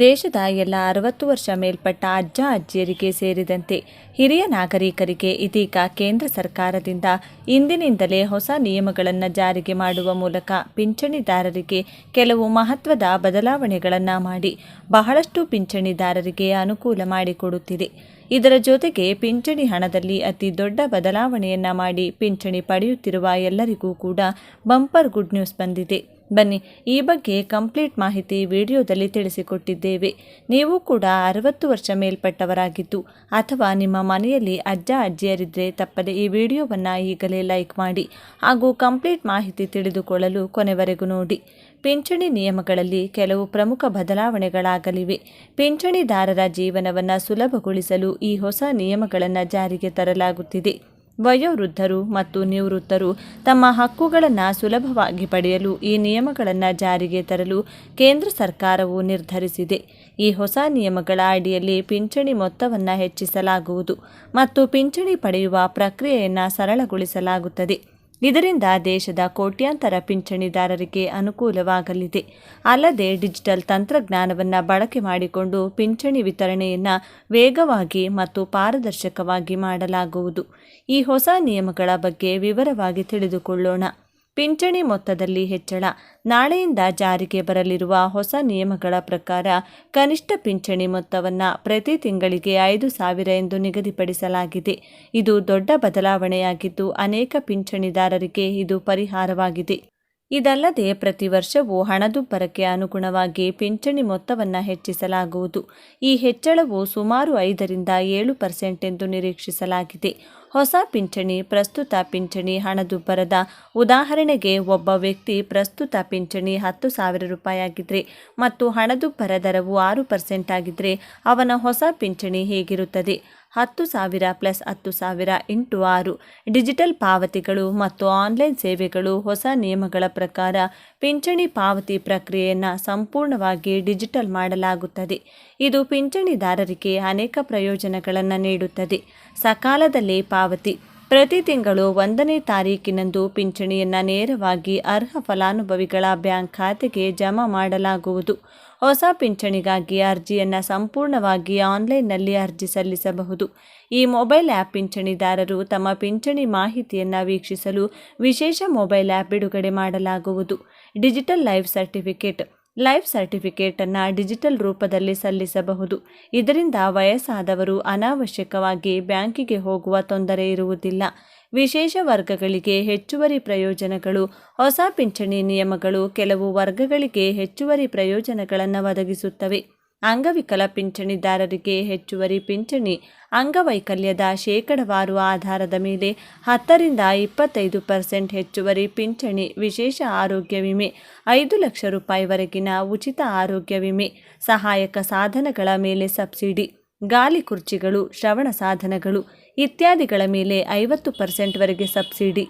ದೇಶದ ಎಲ್ಲ ಅರವತ್ತು ವರ್ಷ ಮೇಲ್ಪಟ್ಟ ಅಜ್ಜ ಅಜ್ಜಿಯರಿಗೆ ಸೇರಿದಂತೆ ಹಿರಿಯ ನಾಗರಿಕರಿಗೆ ಇದೀಗ ಕೇಂದ್ರ ಸರ್ಕಾರದಿಂದ ಇಂದಿನಿಂದಲೇ ಹೊಸ ನಿಯಮಗಳನ್ನು ಜಾರಿಗೆ ಮಾಡುವ ಮೂಲಕ ಪಿಂಚಣಿದಾರರಿಗೆ ಕೆಲವು ಮಹತ್ವದ ಬದಲಾವಣೆಗಳನ್ನು ಮಾಡಿ ಬಹಳಷ್ಟು ಪಿಂಚಣಿದಾರರಿಗೆ ಅನುಕೂಲ ಮಾಡಿಕೊಡುತ್ತಿದೆ. ಇದರ ಜೊತೆಗೆ ಪಿಂಚಣಿ ಹಣದಲ್ಲಿ ಅತಿ ದೊಡ್ಡ ಬದಲಾವಣೆಯನ್ನ ಮಾಡಿ ಪಿಂಚಣಿ ಪಡೆಯುತ್ತಿರುವ ಎಲ್ಲರಿಗೂ ಕೂಡ ಬಂಪರ್ ಗುಡ್ ನ್ಯೂಸ್ ಬಂದಿದೆ. ಬನ್ನಿ, ಈ ಬಗ್ಗೆ ಕಂಪ್ಲೀಟ್ ಮಾಹಿತಿ ವಿಡಿಯೋದಲ್ಲಿ ತಿಳಿಸಿಕೊಟ್ಟಿದ್ದೇವೆ. ನೀವು ಕೂಡ ಅರವತ್ತು ವರ್ಷ ಮೇಲ್ಪಟ್ಟವರಾಗಿದ್ದು, ಅಥವಾ ನಿಮ್ಮ ಮನೆಯಲ್ಲಿ ಅಜ್ಜ ಅಜ್ಜಿಯರಿದ್ದರೆ ತಪ್ಪದೆ ಈ ವಿಡಿಯೋವನ್ನು ಈಗಲೇ ಲೈಕ್ ಮಾಡಿ, ಹಾಗೂ ಕಂಪ್ಲೀಟ್ ಮಾಹಿತಿ ತಿಳಿದುಕೊಳ್ಳಲು ಕೊನೆವರೆಗೂ ನೋಡಿ. ಪಿಂಚಣಿ ನಿಯಮಗಳಲ್ಲಿ ಕೆಲವು ಪ್ರಮುಖ ಬದಲಾವಣೆಗಳಾಗಲಿವೆ. ಪಿಂಚಣಿದಾರರ ಜೀವನವನ್ನು ಸುಲಭಗೊಳಿಸಲು ಈ ಹೊಸ ನಿಯಮಗಳನ್ನು ಜಾರಿಗೆ ತರಲಾಗುತ್ತಿದೆ. ವಯೋವೃದ್ಧರು ಮತ್ತು ನಿವೃತ್ತರು ತಮ್ಮ ಹಕ್ಕುಗಳನ್ನು ಸುಲಭವಾಗಿ ಪಡೆಯಲು ಈ ನಿಯಮಗಳನ್ನು ಜಾರಿಗೆ ತರಲು ಕೇಂದ್ರ ಸರ್ಕಾರವು ನಿರ್ಧರಿಸಿದೆ. ಈ ಹೊಸ ನಿಯಮಗಳ ಅಡಿಯಲ್ಲಿ ಪಿಂಚಣಿ ಮೊತ್ತವನ್ನು ಹೆಚ್ಚಿಸಲಾಗುವುದು ಮತ್ತು ಪಿಂಚಣಿ ಪಡೆಯುವ ಪ್ರಕ್ರಿಯೆಯನ್ನು ಸರಳಗೊಳಿಸಲಾಗುತ್ತದೆ. ಇದರಿಂದ ದೇಶದ ಕೋಟ್ಯಾಂತರ ಪಿಂಚಣಿದಾರರಿಗೆ ಅನುಕೂಲವಾಗಲಿದೆ. ಅಲ್ಲದೆ ಡಿಜಿಟಲ್ ತಂತ್ರಜ್ಞಾನವನ್ನು ಬಳಕೆ ಮಾಡಿಕೊಂಡು ಪಿಂಚಣಿ ವಿತರಣೆಯನ್ನು ವೇಗವಾಗಿ ಮತ್ತು ಪಾರದರ್ಶಕವಾಗಿ ಮಾಡಲಾಗುವುದು. ಈ ಹೊಸ ನಿಯಮಗಳ ಬಗ್ಗೆ ವಿವರವಾಗಿ ತಿಳಿದುಕೊಳ್ಳೋಣ. ಪಿಂಚಣಿ ಮೊತ್ತದಲ್ಲಿ ಹೆಚ್ಚಳ. ನಾಳೆಯಿಂದ ಜಾರಿಗೆ ಬರಲಿರುವ ಹೊಸ ನಿಯಮಗಳ ಪ್ರಕಾರ ಕನಿಷ್ಠ ಪಿಂಚಣಿ ಮೊತ್ತವನ್ನು ಪ್ರತಿ ತಿಂಗಳಿಗೆ ಐದು ಸಾವಿರ ಎಂದು ನಿಗದಿಪಡಿಸಲಾಗಿದೆ. ಇದು ದೊಡ್ಡ ಬದಲಾವಣೆಯಾಗಿದ್ದು ಅನೇಕ ಪಿಂಚಣಿದಾರರಿಗೆ ಇದು ಪರಿಹಾರವಾಗಿದೆ. ಇದಲ್ಲದೆ ಪ್ರತಿ ವರ್ಷವೂ ಹಣದುಬ್ಬರಕ್ಕೆ ಅನುಗುಣವಾಗಿ ಪಿಂಚಣಿ ಮೊತ್ತವನ್ನು ಹೆಚ್ಚಿಸಲಾಗುವುದು. ಈ ಹೆಚ್ಚಳವು ಸುಮಾರು ಐದರಿಂದ ಏಳು ಪರ್ಸೆಂಟ್ ಎಂದು ನಿರೀಕ್ಷಿಸಲಾಗಿದೆ. ಹೊಸ ಪಿಂಚಣಿ, ಪ್ರಸ್ತುತ ಪಿಂಚಣಿ ಹಣದುಬ್ಬರದ ಉದಾಹರಣೆಗೆ ಒಬ್ಬ ವ್ಯಕ್ತಿ ಪ್ರಸ್ತುತ ಪಿಂಚಣಿ ಹತ್ತು ಸಾವಿರ ರೂಪಾಯಿ ಮತ್ತು ಹಣದುಬ್ಬರ ದರವು ಆರು ಪರ್ಸೆಂಟ್ ಆಗಿದ್ರೆ ಅವನ ಹೊಸ ಪಿಂಚಣಿ ಹೇಗಿರುತ್ತದೆ? ಹತ್ತು ಸಾವಿರ ಪ್ಲಸ್ ಹತ್ತು ಸಾವಿರ ಇಂಟು ಆರು. ಡಿಜಿಟಲ್ ಪಾವತಿಗಳು ಮತ್ತು ಆನ್ಲೈನ್ ಸೇವೆಗಳು ಹೊಸ ನಿಯಮಗಳ ಪ್ರಕಾರ ಪಿಂಚಣಿ ಪಾವತಿ ಪ್ರಕ್ರಿಯೆಯನ್ನು ಸಂಪೂರ್ಣವಾಗಿ ಡಿಜಿಟಲ್ ಮಾಡಲಾಗುತ್ತದೆ. ಇದು ಪಿಂಚಣಿದಾರರಿಗೆ ಅನೇಕ ಪ್ರಯೋಜನಗಳನ್ನು ನೀಡುತ್ತದೆ. ಸಕಾಲದಲ್ಲಿ ಪಾವತಿ. ಪ್ರತಿ ತಿಂಗಳು ಒಂದನೇ ತಾರೀಕಿನಂದು ಪಿಂಚಣಿಯನ್ನು ನೇರವಾಗಿ ಅರ್ಹ ಫಲಾನುಭವಿಗಳ ಬ್ಯಾಂಕ್ ಖಾತೆಗೆ ಜಮಾ ಮಾಡಲಾಗುವುದು. ಹೊಸ ಪಿಂಚಣಿಗಾಗಿ ಅರ್ಜಿಯನ್ನು ಸಂಪೂರ್ಣವಾಗಿ ಆನ್ಲೈನ್ನಲ್ಲಿ ಅರ್ಜಿ ಸಲ್ಲಿಸಬಹುದು. ಈ ಮೊಬೈಲ್ ಆ್ಯಪ್ ಪಿಂಚಣಿದಾರರು ತಮ್ಮ ಪಿಂಚಣಿ ಮಾಹಿತಿಯನ್ನು ವೀಕ್ಷಿಸಲು ವಿಶೇಷ ಮೊಬೈಲ್ ಆ್ಯಪ್ ಬಿಡುಗಡೆ ಮಾಡಲಾಗುವುದು. ಡಿಜಿಟಲ್ ಲೈಫ್ ಸರ್ಟಿಫಿಕೇಟ್, ಲೈಫ್ ಸರ್ಟಿಫಿಕೇಟನ್ನು ಡಿಜಿಟಲ್ ರೂಪದಲ್ಲಿ ಸಲ್ಲಿಸಬಹುದು. ಇದರಿಂದ ವಯಸ್ಸಾದವರು ಅನಾವಶ್ಯಕವಾಗಿ ಬ್ಯಾಂಕಿಗೆ ಹೋಗುವ ತೊಂದರೆ ಇರುವುದಿಲ್ಲ. ವಿಶೇಷ ವರ್ಗಗಳಿಗೆ ಹೆಚ್ಚುವರಿ ಪ್ರಯೋಜನಗಳು, ಹೊಸ ಪಿಂಚಣಿ ನಿಯಮಗಳು ಕೆಲವು ವರ್ಗಗಳಿಗೆ ಹೆಚ್ಚುವರಿ ಪ್ರಯೋಜನಗಳನ್ನು ಒದಗಿಸುತ್ತವೆ. ಅಂಗವಿಕಲ ಪಿಂಚಣಿದಾರರಿಗೆ ಹೆಚ್ಚುವರಿ ಪಿಂಚಣಿ, ಅಂಗವೈಕಲ್ಯದ ಶೇಕಡವಾರು ಆಧಾರದ ಮೇಲೆ ಹತ್ತರಿಂದ ಇಪ್ಪತ್ತೈದು ಪರ್ಸೆಂಟ್ ಹೆಚ್ಚುವರಿ ಪಿಂಚಣಿ, ವಿಶೇಷ ಆರೋಗ್ಯ ವಿಮೆ, ಐದು ಲಕ್ಷ ರೂಪಾಯಿವರೆಗಿನ ಉಚಿತ ಆರೋಗ್ಯ ವಿಮೆ, ಸಹಾಯಕ ಸಾಧನಗಳ ಮೇಲೆ ಸಬ್ಸಿಡಿ. ಗಾಲಿ ಕುರ್ಚಿಗಳು, ಶ್ರವಣ ಸಾಧನಗಳು ಇತ್ಯಾದಿಗಳ ಮೇಲೆ ಐವತ್ತು ಪರ್ಸೆಂಟ್ವರೆಗೆ ಸಬ್ಸಿಡಿ.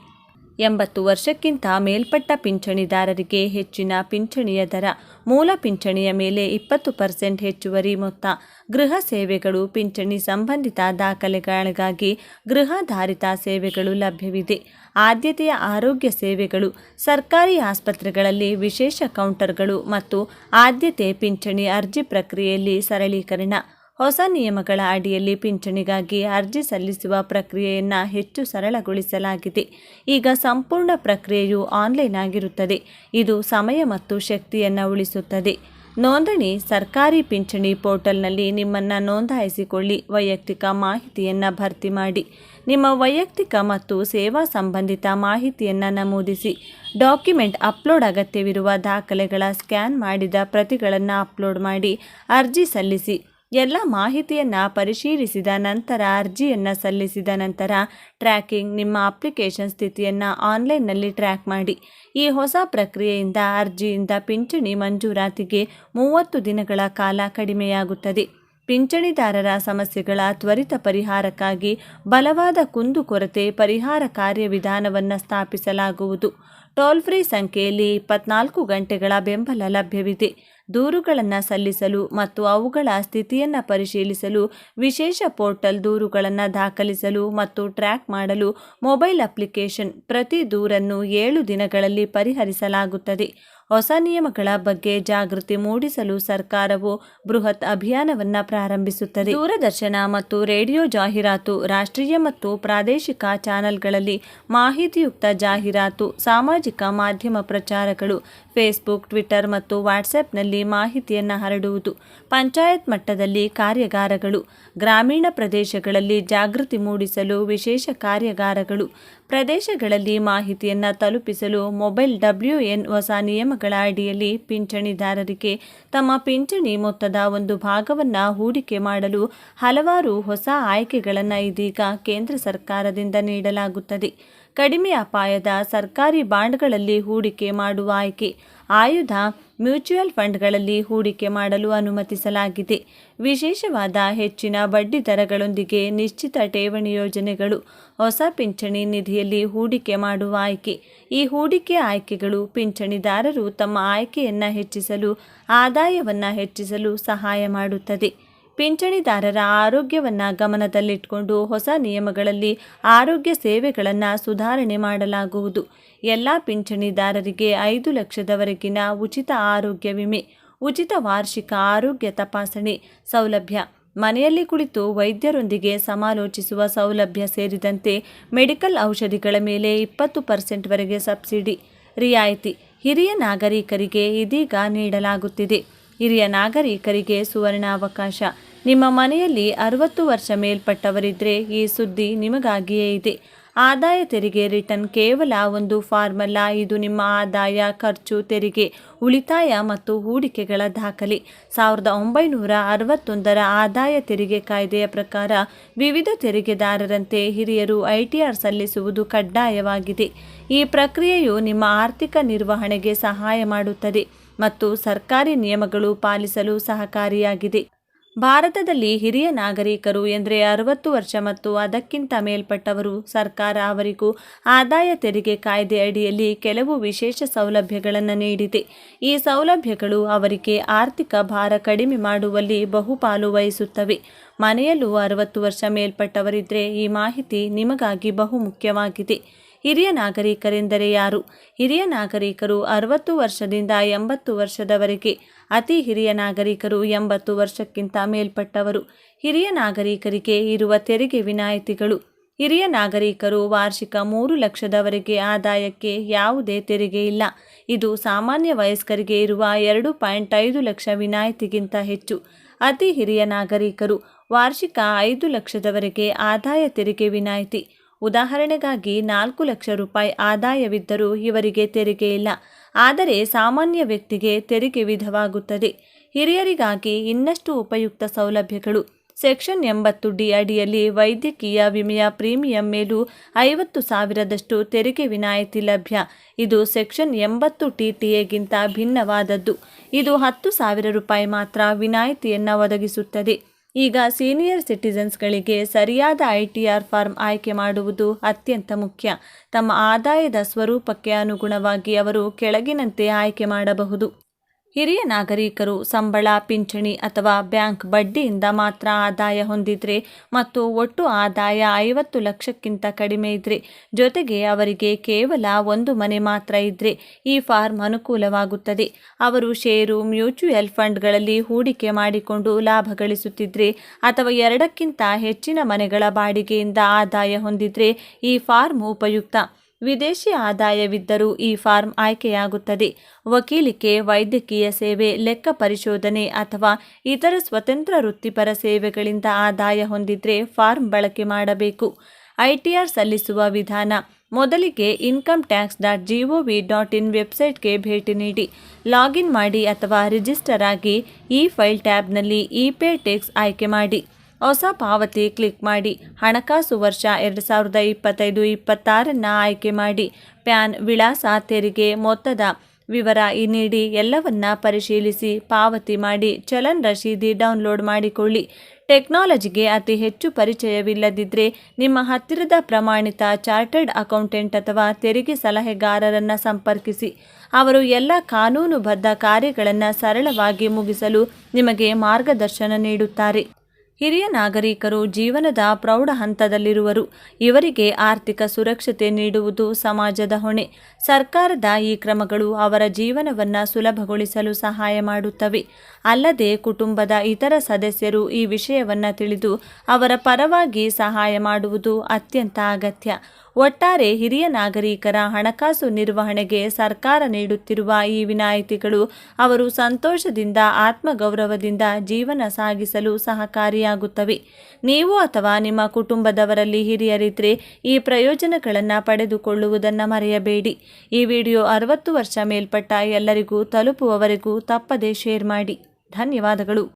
ಎಂಬತ್ತು ವರ್ಷಕ್ಕಿಂತ ಮೇಲ್ಪಟ್ಟ ಪಿಂಚಣಿದಾರರಿಗೆ ಹೆಚ್ಚಿನ ಪಿಂಚಣಿಯ ದರ, ಮೂಲ ಪಿಂಚಣಿಯ ಮೇಲೆ ಇಪ್ಪತ್ತು ಪರ್ಸೆಂಟ್ ಹೆಚ್ಚುವರಿ ಮೊತ್ತ. ಗೃಹ ಸೇವೆಗಳು ಪಿಂಚಣಿ ಸಂಬಂಧಿತ ದಾಖಲೆಗಳಿಗಾಗಿ ಗೃಹಾಧಾರಿತ ಸೇವೆಗಳು ಲಭ್ಯವಿದೆ. ಆದ್ಯತೆಯ ಆರೋಗ್ಯ ಸೇವೆಗಳು, ಸರ್ಕಾರಿ ಆಸ್ಪತ್ರೆಗಳಲ್ಲಿ ವಿಶೇಷ ಕೌಂಟರ್ಗಳು ಮತ್ತು ಆದ್ಯತೆ ಪಿಂಚಣಿ ಅರ್ಜಿ ಪ್ರಕ್ರಿಯೆಯಲ್ಲಿ ಸರಳೀಕರಣ. ಹೊಸ ನಿಯಮಗಳ ಅಡಿಯಲ್ಲಿ ಪಿಂಚಣಿಗಾಗಿ ಅರ್ಜಿ ಸಲ್ಲಿಸುವ ಪ್ರಕ್ರಿಯೆಯನ್ನು ಹೆಚ್ಚು ಸರಳಗೊಳಿಸಲಾಗಿದೆ. ಈಗ ಸಂಪೂರ್ಣ ಪ್ರಕ್ರಿಯೆಯು ಆನ್ಲೈನ್ ಆಗಿರುತ್ತದೆ. ಇದು ಸಮಯ ಮತ್ತು ಶಕ್ತಿಯನ್ನು ಉಳಿಸುತ್ತದೆ. ನೋಂದಣಿ ಸರ್ಕಾರಿ ಪಿಂಚಣಿ ಪೋರ್ಟಲ್ನಲ್ಲಿ ನಿಮ್ಮನ್ನು ನೋಂದಾಯಿಸಿಕೊಳ್ಳಿ. ವೈಯಕ್ತಿಕ ಮಾಹಿತಿಯನ್ನು ಭರ್ತಿ ಮಾಡಿ. ನಿಮ್ಮ ವೈಯಕ್ತಿಕ ಮತ್ತು ಸೇವಾ ಸಂಬಂಧಿತ ಮಾಹಿತಿಯನ್ನು ನಮೂದಿಸಿ. ಡಾಕ್ಯುಮೆಂಟ್ ಅಪ್ಲೋಡ್ ಅಗತ್ಯವಿರುವ ದಾಖಲೆಗಳ ಸ್ಕ್ಯಾನ್ ಮಾಡಿದ ಪ್ರತಿಗಳನ್ನು ಅಪ್ಲೋಡ್ ಮಾಡಿ ಅರ್ಜಿ ಸಲ್ಲಿಸಿ. ಎಲ್ಲ ಮಾಹಿತಿಯನ್ನು ಪರಿಶೀಲಿಸಿದ ನಂತರ, ಅರ್ಜಿಯನ್ನು ಸಲ್ಲಿಸಿದ ನಂತರ ಟ್ರ್ಯಾಕಿಂಗ್ ನಿಮ್ಮ ಅಪ್ಲಿಕೇಶನ್ ಸ್ಥಿತಿಯನ್ನು ಆನ್ಲೈನ್ನಲ್ಲಿ ಟ್ರ್ಯಾಕ್ ಮಾಡಿ. ಈ ಹೊಸ ಪ್ರಕ್ರಿಯೆಯಿಂದ ಅರ್ಜಿಯಿಂದ ಪಿಂಚಣಿ ಮಂಜೂರಾತಿಗೆ ಮೂವತ್ತು ದಿನಗಳ ಕಾಲ ಕಡಿಮೆಯಾಗುತ್ತದೆ. ಪಿಂಚಣಿದಾರರ ಸಮಸ್ಯೆಗಳ ತ್ವರಿತ ಪರಿಹಾರಕ್ಕಾಗಿ ಬಲವಾದ ಕುಂದುಕೊರತೆ ಪರಿಹಾರ ಕಾರ್ಯವಿಧಾನವನ್ನು ಸ್ಥಾಪಿಸಲಾಗುವುದು. ಟೋಲ್ ಫ್ರೀ ಸಂಖ್ಯೆಯಲ್ಲಿ ಇಪ್ಪತ್ನಾಲ್ಕು ಗಂಟೆಗಳ ಬೆಂಬಲ ಲಭ್ಯವಿದೆ. ದೂರುಗಳನ್ನು ಸಲ್ಲಿಸಲು ಮತ್ತು ಅವುಗಳ ಸ್ಥಿತಿಯನ್ನು ಪರಿಶೀಲಿಸಲು ವಿಶೇಷ ಪೋರ್ಟಲ್ ದೂರುಗಳನ್ನು ದಾಖಲಿಸಲು ಮತ್ತು ಟ್ರ್ಯಾಕ್ ಮಾಡಲು ಮೊಬೈಲ್ ಅಪ್ಲಿಕೇಶನ್ ಪ್ರತಿ ದೂರನ್ನು ಏಳು ದಿನಗಳಲ್ಲಿ ಪರಿಹರಿಸಲಾಗುತ್ತದೆ. ಹೊಸ ನಿಯಮಗಳ ಬಗ್ಗೆ ಜಾಗೃತಿ ಮೂಡಿಸಲು ಸರ್ಕಾರವು ಬೃಹತ್ ಅಭಿಯಾನವನ್ನು ಪ್ರಾರಂಭಿಸುತ್ತದೆ. ದೂರದರ್ಶನ ಮತ್ತು ರೇಡಿಯೋ ಜಾಹೀರಾತು, ರಾಷ್ಟ್ರೀಯ ಮತ್ತು ಪ್ರಾದೇಶಿಕ ಚಾನೆಲ್ಗಳಲ್ಲಿ ಮಾಹಿತಿಯುಕ್ತ ಜಾಹೀರಾತು, ಸಾಮಾಜಿಕ ಮಾಧ್ಯಮ ಪ್ರಚಾರಗಳು, ಫೇಸ್ಬುಕ್, ಟ್ವಿಟರ್ ಮತ್ತು ವಾಟ್ಸ್ಆ್ಯಪ್ನಲ್ಲಿ ಮಾಹಿತಿಯನ್ನು ಹರಡುವುದು. ಪಂಚಾಯತ್ ಮಟ್ಟದಲ್ಲಿ ಕಾರ್ಯಾಗಾರಗಳು ಗ್ರಾಮೀಣ ಪ್ರದೇಶಗಳಲ್ಲಿ ಜಾಗೃತಿ ಮೂಡಿಸಲು ವಿಶೇಷ ಕಾರ್ಯಾಗಾರಗಳು ಪ್ರದೇಶಗಳಲ್ಲಿ ಮಾಹಿತಿಯನ್ನು ತಲುಪಿಸಲು ಮೊಬೈಲ್ ಡಬ್ಲ್ಯೂ ಎನ್ ಹೊಸ ನಿಯಮಗಳ ಅಡಿಯಲ್ಲಿ ಪಿಂಚಣಿದಾರರಿಗೆ ತಮ್ಮ ಪಿಂಚಣಿ ಮೊತ್ತದ ಒಂದು ಭಾಗವನ್ನು ಹೂಡಿಕೆ ಮಾಡಲು ಹಲವಾರು ಹೊಸ ಆಯ್ಕೆಗಳನ್ನು ಇದೀಗ ಕೇಂದ್ರ ಸರ್ಕಾರದಿಂದ ನೀಡಲಾಗುತ್ತದೆ. ಕಡಿಮೆ ಅಪಾಯದ ಸರ್ಕಾರಿ ಬಾಂಡ್ಗಳಲ್ಲಿ ಹೂಡಿಕೆ ಮಾಡುವ ಆಯ್ಕೆ, ಆಯುಧ, ಮ್ಯೂಚುವಲ್ ಫಂಡ್ಗಳಲ್ಲಿ ಹೂಡಿಕೆ ಮಾಡಲು ಅನುಮತಿಸಲಾಗಿದೆ. ವಿಶೇಷವಾದ ಹೆಚ್ಚಿನ ಬಡ್ಡಿ ದರಗಳೊಂದಿಗೆ ನಿಶ್ಚಿತ ಠೇವಣಿ ಯೋಜನೆಗಳು, ಹೊಸ ಪಿಂಚಣಿ ನಿಧಿಯಲ್ಲಿ ಹೂಡಿಕೆ ಮಾಡುವ ಆಯ್ಕೆ. ಈ ಹೂಡಿಕೆ ಆಯ್ಕೆಗಳು ಪಿಂಚಣಿದಾರರು ತಮ್ಮ ಆಯ್ಕೆಯನ್ನು ಹೆಚ್ಚಿಸಲು, ಆದಾಯವನ್ನು ಹೆಚ್ಚಿಸಲು ಸಹಾಯ ಮಾಡುತ್ತದೆ. ಪಿಂಚಣಿದಾರರ ಆರೋಗ್ಯವನ್ನು ಗಮನದಲ್ಲಿಟ್ಟುಕೊಂಡು ಹೊಸ ನಿಯಮಗಳಲ್ಲಿ ಆರೋಗ್ಯ ಸೇವೆಗಳನ್ನು ಸುಧಾರಣೆ ಮಾಡಲಾಗುವುದು. ಎಲ್ಲ ಪಿಂಚಣಿದಾರರಿಗೆ ಐದು ಲಕ್ಷದವರೆಗಿನ ಉಚಿತ ಆರೋಗ್ಯ ವಿಮೆ ಉಚಿತ ವಾರ್ಷಿಕ ಆರೋಗ್ಯ ತಪಾಸಣೆ ಸೌಲಭ್ಯ. ಮನೆಯಲ್ಲಿ ಕುಳಿತು ವೈದ್ಯರೊಂದಿಗೆ ಸಮಾಲೋಚಿಸುವ ಸೌಲಭ್ಯ ಸೇರಿದಂತೆ ಮೆಡಿಕಲ್ ಔಷಧಿಗಳ ಮೇಲೆ ಇಪ್ಪತ್ತು ಪರ್ಸೆಂಟ್ವರೆಗೆ ಸಬ್ಸಿಡಿ. ರಿಯಾಯಿತಿ ಹಿರಿಯ ನಾಗರಿಕರಿಗೆ ಇದೀಗ ನೀಡಲಾಗುತ್ತಿದೆ. ಹಿರಿಯ ನಾಗರಿಕರಿಗೆ ಸುವರ್ಣ ಅವಕಾಶ ನಿಮ್ಮ ಮನೆಯಲ್ಲಿ ಅರವತ್ತು ವರ್ಷ ಮೇಲ್ಪಟ್ಟವರಿದ್ದರೆ ಈ ಸುದ್ದಿ ನಿಮಗಾಗಿಯೇ ಇದೆ. ಆದಾಯ ತೆರಿಗೆ ರಿಟರ್ನ್ ಕೇವಲ ಒಂದು ಫಾರ್ಮಲ್ಲ ಇದು ನಿಮ್ಮ ಆದಾಯ, ಖರ್ಚು, ತೆರಿಗೆ, ಉಳಿತಾಯ ಮತ್ತು ಹೂಡಿಕೆಗಳ ದಾಖಲೆ. ಸಾವಿರದ ಒಂಬೈನೂರ ಅರವತ್ತೊಂದರ ಆದಾಯ ತೆರಿಗೆ ಕಾಯ್ದೆಯ ಪ್ರಕಾರ ವಿವಿಧ ತೆರಿಗೆದಾರರಂತೆ ಹಿರಿಯರು ಐಟಿಆರ್ ಸಲ್ಲಿಸುವುದು ಕಡ್ಡಾಯವಾಗಿದೆ. ಈ ಪ್ರಕ್ರಿಯೆಯು ನಿಮ್ಮ ಆರ್ಥಿಕ ನಿರ್ವಹಣೆಗೆ ಸಹಾಯ ಮಾಡುತ್ತದೆ ಮತ್ತು ಸರ್ಕಾರಿ ನಿಯಮಗಳು ಪಾಲಿಸಲು ಸಹಕಾರಿಯಾಗಿದೆ. ಭಾರತದಲ್ಲಿ ಹಿರಿಯ ನಾಗರಿಕರು ಎಂದರೆ ಅರವತ್ತು ವರ್ಷ ಮತ್ತು ಅದಕ್ಕಿಂತ ಮೇಲ್ಪಟ್ಟವರು ಸರ್ಕಾರ ಅವರಿಗೂ ಆದಾಯ ತೆರಿಗೆ ಕಾಯ್ದೆ ಅಡಿಯಲ್ಲಿ ಕೆಲವು ವಿಶೇಷ ಸೌಲಭ್ಯಗಳನ್ನು ನೀಡಿದೆ. ಈ ಸೌಲಭ್ಯಗಳು ಅವರಿಗೆ ಆರ್ಥಿಕ ಭಾರ ಕಡಿಮೆ ಮಾಡುವಲ್ಲಿ ಬಹುಪಾಲು ವಹಿಸುತ್ತವೆ. ಮನೆಯಲ್ಲೂ ಅರವತ್ತು ವರ್ಷ ಮೇಲ್ಪಟ್ಟವರಿದ್ದರೆ ಈ ಮಾಹಿತಿ ನಿಮಗಾಗಿ ಬಹುಮುಖ್ಯವಾಗಿದೆ. ಹಿರಿಯ ನಾಗರಿಕರೆಂದರೆ ಯಾರು? ಹಿರಿಯ ನಾಗರಿಕರು ಅರವತ್ತು ವರ್ಷದಿಂದ ಎಂಬತ್ತು ವರ್ಷದವರೆಗೆ, ಅತಿ ಹಿರಿಯ ನಾಗರಿಕರು ಎಂಬತ್ತು ವರ್ಷಕ್ಕಿಂತ ಮೇಲ್ಪಟ್ಟವರು. ಹಿರಿಯ ನಾಗರಿಕರಿಗೆ ಇರುವ ತೆರಿಗೆ ವಿನಾಯಿತಿಗಳು. ಹಿರಿಯ ನಾಗರಿಕರು ವಾರ್ಷಿಕ ಮೂರು ಲಕ್ಷದವರೆಗೆ ಆದಾಯಕ್ಕೆ ಯಾವುದೇ ತೆರಿಗೆ ಇಲ್ಲ. ಇದು ಸಾಮಾನ್ಯ ವಯಸ್ಕರಿಗೆ ಇರುವ ಎರಡು ಪಾಯಿಂಟ್ ಐದು ಲಕ್ಷ ವಿನಾಯಿತಿಗಿಂತ ಹೆಚ್ಚು. ಅತಿ ಹಿರಿಯ ನಾಗರಿಕರು ವಾರ್ಷಿಕ ಐದು ಲಕ್ಷದವರೆಗೆ ಆದಾಯ ತೆರಿಗೆ ವಿನಾಯಿತಿ. ಉದಾಹರಣೆಗಾಗಿ ನಾಲ್ಕು ಲಕ್ಷ ರೂಪಾಯಿ ಆದಾಯವಿದ್ದರೂ ಇವರಿಗೆ ತೆರಿಗೆ ಇಲ್ಲ. ಆದರೆ ಸಾಮಾನ್ಯ ವ್ಯಕ್ತಿಗೆ ತೆರಿಗೆ ವಿಧವಾಗುತ್ತದೆ. ಹಿರಿಯರಿಗಾಗಿ ಇನ್ನಷ್ಟು ಉಪಯುಕ್ತ ಸೌಲಭ್ಯಗಳು. ಸೆಕ್ಷನ್ ಎಂಬತ್ತು ಡಿ ಅಡಿಯಲ್ಲಿ ವೈದ್ಯಕೀಯ ವಿಮೆಯ ಪ್ರೀಮಿಯಂ ಮೇಲೂ ಐವತ್ತು ಸಾವಿರದಷ್ಟು ತೆರಿಗೆ ವಿನಾಯಿತಿ ಲಭ್ಯ. ಇದು ಸೆಕ್ಷನ್ ಎಂಬತ್ತು ಟಿ ಟಿ ಎಗಿಂತ ಭಿನ್ನವಾದದ್ದು. ಇದು ಹತ್ತು ಸಾವಿರ ರೂಪಾಯಿ ಮಾತ್ರ ವಿನಾಯಿತಿಯನ್ನು ಒದಗಿಸುತ್ತದೆ. ಈಗ ಸೀನಿಯರ್ ಸಿಟಿಸನ್ಸ್ಗಳಿಗೆ ಸರಿಯಾದ ಐ ಟಿ ಆರ್ ಫಾರ್ಮ್ ಆಯ್ಕೆ ಮಾಡುವುದು ಅತ್ಯಂತ ಮುಖ್ಯ. ತಮ್ಮ ಆದಾಯದ ಸ್ವರೂಪಕ್ಕೆ ಅನುಗುಣವಾಗಿ ಅವರು ಕೆಳಗಿನಂತೆ ಆಯ್ಕೆ ಮಾಡಬಹುದು. ಹಿರಿಯ ನಾಗರಿಕರು ಸಂಬಳ, ಪಿಂಚಣಿ ಅಥವಾ ಬ್ಯಾಂಕ್ ಬಡ್ಡಿಯಿಂದ ಮಾತ್ರ ಆದಾಯ ಹೊಂದಿದ್ರೆ ಮತ್ತು ಒಟ್ಟು ಆದಾಯ ಐವತ್ತು ಲಕ್ಷಕ್ಕಿಂತ ಕಡಿಮೆ ಇದ್ರೆ ಜೊತೆಗೆ ಅವರಿಗೆ ಕೇವಲ ಒಂದು ಮನೆ ಮಾತ್ರ ಇದ್ರೆ ಈ ಫಾರ್ಮ್ ಅನುಕೂಲವಾಗುತ್ತದೆ. ಅವರು ಷೇರು ಮ್ಯೂಚುವಲ್ ಫಂಡ್ಗಳಲ್ಲಿ ಹೂಡಿಕೆ ಮಾಡಿಕೊಂಡು ಲಾಭ ಗಳಿಸುತ್ತಿದ್ರೆ ಅಥವಾ ಎರಡಕ್ಕಿಂತ ಹೆಚ್ಚಿನ ಮನೆಗಳ ಬಾಡಿಗೆಯಿಂದ ಆದಾಯ ಹೊಂದಿದ್ರೆ ಈ ಫಾರ್ಮ್ ಉಪಯುಕ್ತ. ವಿದೇಶಿ ಆದಾಯವಿದ್ದರೂ ಈ ಫಾರ್ಮ್ ಆಯ್ಕೆಯಾಗುತ್ತದೆ. ವಕೀಲಿಕೆ, ವೈದ್ಯಕೀಯ ಸೇವೆ, ಲೆಕ್ಕ ಪರಿಶೋಧನೆ ಅಥವಾ ಇತರ ಸ್ವತಂತ್ರ ವೃತ್ತಿಪರ ಸೇವೆಗಳಿಂದ ಆದಾಯ ಹೊಂದಿದ್ರೆ ಫಾರ್ಮ್ ಬಳಕೆ ಮಾಡಬೇಕು. ಐಟಿಆರ್ ಸಲ್ಲಿಸುವ ವಿಧಾನ, ಮೊದಲಿಗೆ income tax dot G dot in ವೆಬ್ಸೈಟ್ಗೆ ಭೇಟಿ ನೀಡಿ. ಲಾಗಿನ್ ಮಾಡಿ ಅಥವಾ ರಿಜಿಸ್ಟರ್ ಆಗಿ ಈ ಫೈಲ್ ಟ್ಯಾಬ್ನಲ್ಲಿ ಇ ಪೇ ಟೆಕ್ಸ್ ಆಯ್ಕೆ ಮಾಡಿ. ಹೊಸ ಪಾವತಿ ಕ್ಲಿಕ್ ಮಾಡಿ. ಹಣಕಾಸು ವರ್ಷ ಎರಡು ಸಾವಿರದ ಇಪ್ಪತ್ತೈದು ಇಪ್ಪತ್ತಾರನ್ನು ಆಯ್ಕೆ ಮಾಡಿ. ಪ್ಯಾನ್ ವಿಳಾಸ ತೆರಿಗೆ ಮೊತ್ತದ ವಿವರ ಈ ನೀಡಿ ಎಲ್ಲವನ್ನ ಪರಿಶೀಲಿಸಿ ಪಾವತಿ ಮಾಡಿ. ಚಲನ್ ರಶೀದಿ ಡೌನ್ಲೋಡ್ ಮಾಡಿಕೊಳ್ಳಿ. ಟೆಕ್ನಾಲಜಿಗೆ ಅತಿ ಹೆಚ್ಚು ಪರಿಚಯವಿಲ್ಲದಿದ್ದರೆ ನಿಮ್ಮ ಹತ್ತಿರದ ಪ್ರಮಾಣಿತ ಚಾರ್ಟರ್ಡ್ ಅಕೌಂಟೆಂಟ್ ಅಥವಾ ತೆರಿಗೆ ಸಲಹೆಗಾರರನ್ನು ಸಂಪರ್ಕಿಸಿ. ಅವರು ಎಲ್ಲ ಕಾನೂನುಬದ್ಧ ಕಾರ್ಯಗಳನ್ನು ಸರಳವಾಗಿ ಮುಗಿಸಲು ನಿಮಗೆ ಮಾರ್ಗದರ್ಶನ ನೀಡುತ್ತಾರೆ. ಹಿರಿಯ ನಾಗರಿಕರು ಜೀವನದ ಪ್ರೌಢ ಹಂತದಲ್ಲಿರುವರು. ಇವರಿಗೆ ಆರ್ಥಿಕ ಸುರಕ್ಷತೆ ನೀಡುವುದು ಸಮಾಜದ ಹೊಣೆ. ಸರ್ಕಾರದ ಈ ಕ್ರಮಗಳು ಅವರ ಜೀವನವನ್ನು ಸುಲಭಗೊಳಿಸಲು ಸಹಾಯ ಮಾಡುತ್ತವೆ. ಅಲ್ಲದೆ ಕುಟುಂಬದ ಇತರ ಸದಸ್ಯರು ಈ ವಿಷಯವನ್ನು ತಿಳಿದು ಅವರ ಪರವಾಗಿ ಸಹಾಯ ಮಾಡುವುದು ಅತ್ಯಂತ ಅಗತ್ಯ. ಒಟ್ಟಾರೆ ಹಿರಿಯ ನಾಗರಿಕರ ಹಣಕಾಸು ನಿರ್ವಹಣೆಗೆ ಸರ್ಕಾರ ನೀಡುತ್ತಿರುವ ಈ ವಿನಾಯಿತಿಗಳು ಅವರು ಸಂತೋಷದಿಂದ, ಆತ್ಮಗೌರವದಿಂದ ಜೀವನ ಸಾಗಿಸಲು ಸಹಕಾರಿಯಾಗುತ್ತವೆ. ನೀವು ಅಥವಾ ನಿಮ್ಮ ಕುಟುಂಬದವರಲ್ಲಿ ಹಿರಿಯರಿದ್ರೆ ಈ ಪ್ರಯೋಜನಗಳನ್ನು ಪಡೆದುಕೊಳ್ಳುವುದನ್ನು ಮರೆಯಬೇಡಿ. ಈ ವಿಡಿಯೋ ಅರವತ್ತು ವರ್ಷ ಮೇಲ್ಪಟ್ಟ ಎಲ್ಲರಿಗೂ ತಲುಪುವವರೆಗೂ ತಪ್ಪದೇ ಶೇರ್ ಮಾಡಿ. ಧನ್ಯವಾದಗಳು.